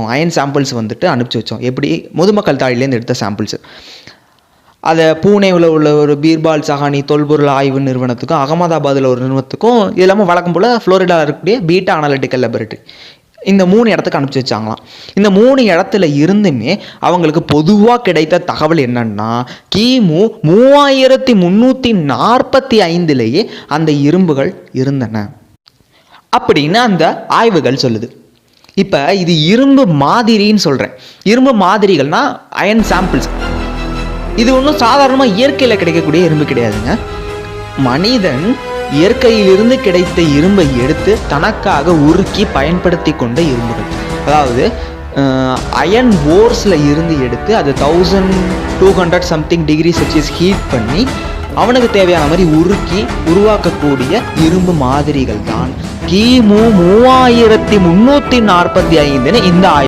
எடுத்தோம். Iron samples வந்துட்டு அனுப்பிச்சி வச்சோம். எப்படி? முதுமக்கள் தாழிலேருந்து எடுத்த சாம்பிள்ஸ் அதை பூனேவில் உள்ள ஒரு பீர்பால் சஹானி தொல்பொருள் ஆய்வு நிறுவனத்துக்கும் அகமதாபாத்தில் ஒரு நிறுவனத்துக்கும் இது இல்லாமல் வழக்கம் போல் ஃப்ளோரிடாவில் இருக்கக்கூடிய பீட்டா அனாலிட்டிக்கல் லெபரட்டரி இந்த மூணு இடத்துக்கு அனுப்பிச்சி வச்சாங்களாம். இந்த மூணு இடத்துல இருந்துமே அவங்களுக்கு பொதுவாக கிடைத்த தகவல் என்னன்னா கிமு மூவாயிரத்தி முந்நூற்றி நாற்பத்தி ஐந்துலேயே அந்த இரும்புகள் இருந்தன. அப்படின்னு அந்த ஆய்வுகள் சொல்லுது. இப்போ இது இரும்பு மாதிரின்னு சொல்கிறேன் இரும்பு மாதிரிகள்னா அயன் சாம்பிள்ஸ் இது ஒன்றும் சாதாரணமாக இயற்கையில் கிடைக்கக்கூடிய இரும்பு கிடையாதுங்க. மனிதன் இயற்கையிலிருந்து கிடைத்த இரும்பை எடுத்து தனக்காக உருக்கி பயன்படுத்தி கொண்ட இரும்புகள். அதாவது அயன் ஓர்ஸில் இருந்து எடுத்து அது thousand two hundred something degree celsius heat பண்ணி அவனுக்கு தேவையான மாதிரி உருக்கி உருவாக்கக்கூடிய இரும்பு மாதிரிகள் தான் கிமு மூவாயிரத்தி முன்னூத்தி நாற்பத்தி ஐந்துன்னு இந்த